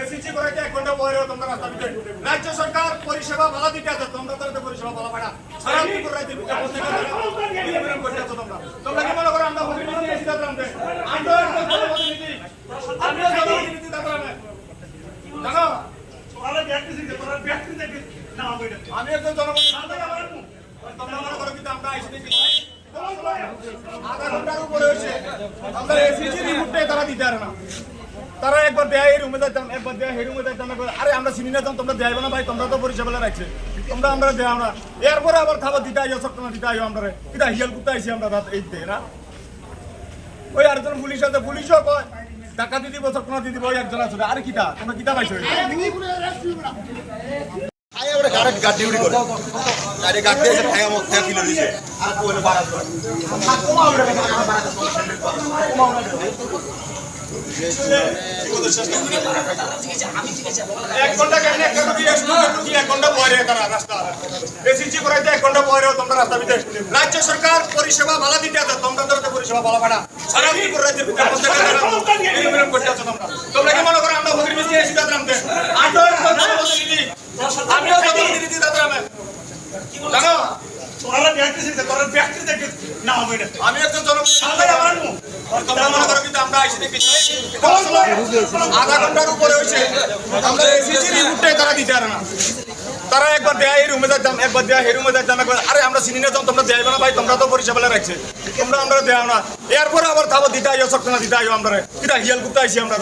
ACG করে এক ঘণ্টা পরে তোমরা রাস্তা দিতে রাজ্য সরকার পরিষেবা ভালো দিতে আছে তোমরা তো পরিষেবা ভালো পাঠা সারা বসে গেলে করতে আছো তোমরা তোমরা কি মনে করো আমরা তারপর আমি জানো আমি একজন জনপ্রতিনিধি তোমরা মনে করো কিন্তু আমরা এসে আধা ঘণ্টার উপরে হয়েছে আমরা এসিজি রিপোর্টে তারা দিতে পারে না। তারা একবার দেয় এই রুমে যাইতাম, একবার দেয় এই রুমে যাইতাম, একবার, আরে, আমরা চিনি না তোমরা দেয়াইবে না ভাই, তোমরা তো পরিষেবা রাখছে। তোমরা আমরা দেয় আমরা। এরপরে আবার খাবার দিতে আইও সব দিতে আইও আমরা কিটা হিয়াল করতে আইছি আমরা রাত এই না ওই আরেকজন পুলিশ আছে, পুলিশও কয় টাকা দিদি বছর কোনো দিদি ওই একজন আছে। আরে কিটা তোমরা কিটা পাইছো করে? এক ঘণ্টা কেন এক ঘণ্টা দিয়ে শুরু করতে কি এক ঘণ্টা পরে তারা রাস্তা। এসিজি করাইতে এক ঘণ্টা পরে তোমরা রাস্তা দিতে রাজ্য সরকার পরিষেবা ভালো দিতে আছে তোমরা তো পরিষেবা ভালো পাঠা সারা দিন করে রাজ্যের ভিতরে করতে আছো তোমরা। তোমরা কি মনে করো আমরা মিস্ত্রি এসে আমি জানো? আমি একজন জনপ্রতিনিধি তোমরা মনে করো আমরা আধা ঘণ্টার উপরে তারা একবার দেয় এই রুমে যাইতাম, একবার দেয় এই রুমে যাইতাম আরে আমরা চিনি না তোমরা দেয় না ভাই, তোমরা তো পরিষেবা রাখছে তোমরা আমরা দেয় না। এরপরে আবার তাবো দিতে আইও সব দিতে আইও আমরা কিটা হিয়াল করতে আইসি আমরা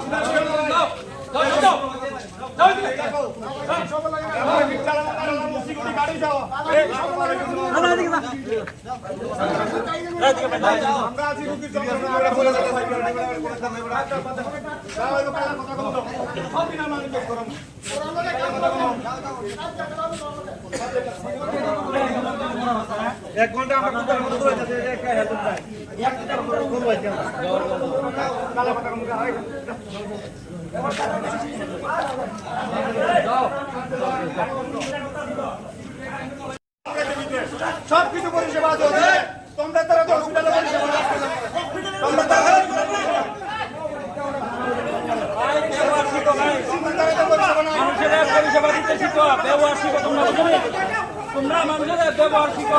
আমরা আছি রুগীর জন্য আমরা বলে যাব ভাই সব দিন আমরা জিজ্ঞেস করুন এক ঘণ্টা আমরা সব পরিষেবা ওখানে। তোমরা তারা হসপিটালে পরিষেবা তোমরা তারা পরিষেবা দিতে শিখো ব্যবহার শিখো তোমরা মানুষের ব্যবহার শিখো।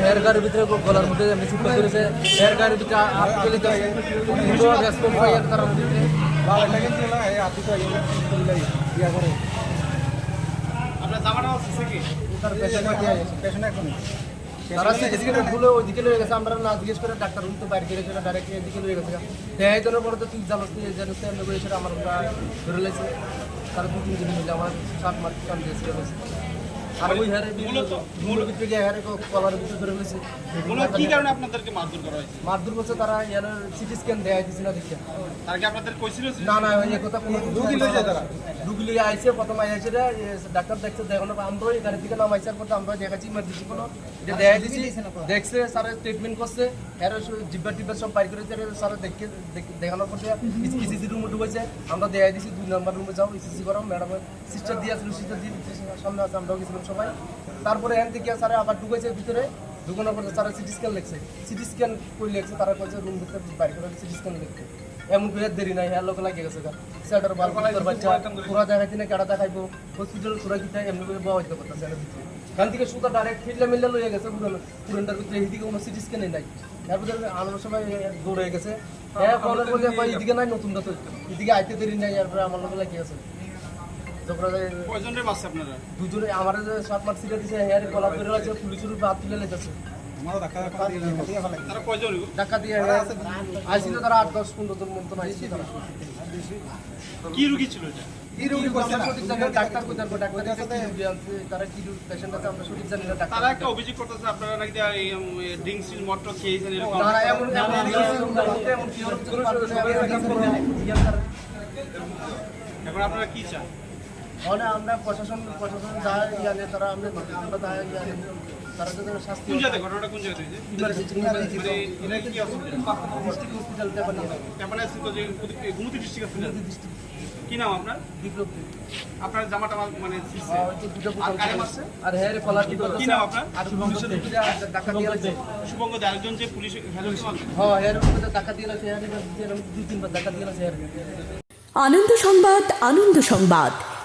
হেয়ার গাড়ির ভিতরে গলার মধ্যে মেশিন করে ধরেছে হেয়ার গাড়ির ভিতরে কিন্তু রেসপন্স হয় এর কারণ ভিতরে তারা লয়ে গেছে। আমরা না জিজ্ঞেস করে ডাক্তার তো বাইরে গিয়ে গেছে ডাইরেক্ট এদিকে লয়ে গেছে। এই জন্য পরে তো তুই জানো তুই জানো দু তিন দিন আমার সাত মাস দিয়েছে আর ওই হারে মূল ভিতরে গিয়ে হারে কলার ভিতরে ধরে ফেলেছে মূলত কি কারণে আপনাদেরকে মারধর করা হয়েছে? মারধর করছে তারা ইয়ার সিটি স্ক্যান দেয়া দিছে দেখে। তার কি আপনাদের কইছিল না না এই কথা কোনো রুগী লইছে তারা রুগী লিয়ে আইছে প্রথম আইছে রে ডাক্তার দেখছে দেখানো আমরা এই গাড়ি থেকে নাম পর আমরা দেখাচ্ছি ইমার্জেন্সি কোনো। এটা দেখা দিছি দেখছে স্যার ট্রিটমেন্ট করছে এর জিব্বা টিব্বা সব বাইর করেছে এর স্যার দেখে দেখে- দেখানোর পর ইসিসি রুমে ঢুকেছে আমরা দিছি দুই নাম্বার রুমে যাও ইসিসি করো ম্যাডাম সিস্টার দিয়ে আসলো সিস্টার দিয়ে সামনে আছে আমরাও গেছিলাম সবাই। তারপরে এখান থেকে স্যার আবার ঢুকেছে ভিতরে। ঢুকানোর পর স্যার সিটি স্ক্যান লিখছে। সিটি স্ক্যান করে লিখছে তারা কইছে রুম ভিতরে বাইর করে সিটি স্ক্যান লিখতে এমন করে দেরি নাই হ্যাঁ লোক লাগে গেছে গা সেটার বাল বাচ্চা পুরা দেখাইতে না কেডা দেখাইবো? হসপিটাল পুরা কি তাই এমনি করে বাবা হইতে পারতাছে না ভিতরে। কারণ থেকে সুতা ডাইরেক্ট ফিরলে মিললে লইয়া গেছে পুরো পুরনটার ভিতরে এইদিকে কোনো সিটি স্ক্যানে নাই। তারপরে আনার সময় দৌড়ে গেছে। হ্যাঁ ফোনের কই এদিকে নাই নতুনটা তো এদিকে আইতে দেরি নাই তারপরে আমার লোক লাগে গেছে। কয়জনের মারছে আপনারা দুজনে আমার যে সাত মার্ক সিটে দিছে হেয়ারে গলা করে আছে পুলিশের উপর হাত তুলে লেগেছে তারা কয়জন টাকা দিয়ে আইছিল তারা আট দশ পনেরো জন মতন আইছিল তারা কি রুগী ছিল এটা সঠিক জায়গায় ডাক্তার কোথায় ডাক্তার কাছে কি রোগী আছে, তারা কি পেশেন্ট আছে আমরা সঠিক জানি না তারা একটা অভিযোগ করতেছে আপনারা নাকি ড্রিঙ্কস খেয়েছেন এরকম এমন এমন এখন আপনারা কি চান মানে আমরা প্রশাসন প্রশাসন যা তারা আমরা আমরা যা ইয়ানে তারা তো শাস্তি কোন জায়গায়? ঘটনাটা কোন জায়গায় হয়েছে? ইমার্জেন্সি ইমার্জেন্সি মানে এটা কি হসপিটাল ডিস্ট্রিক্ট হসপিটাল তেপানি ক্যাপানে আছে যে গুমতি ডিস্ট্রিক্ট হসপিটাল কি নাম আপনার? বিপ্লব আপনার জামাটা মানে ছিঁড়ছে। হয়তো দুটো আর কারে মারছে? আর হ্যাঁ রে কলার কি কি নাম আপনার? আর পুলিশের টাকা দিয়ে লাগছে। শুভঙ্গ দে, আরেকজন যে পুলিশ হেলমেট মারছে হ্যাঁ এর টাকা দিয়ে লাগছে। হ্যাঁ দুই তিনবার টাকা দিয়ে লাগছে। আনন্দ সংবাদ আনন্দ সংবাদ।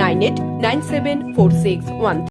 nine eight nine seven four six one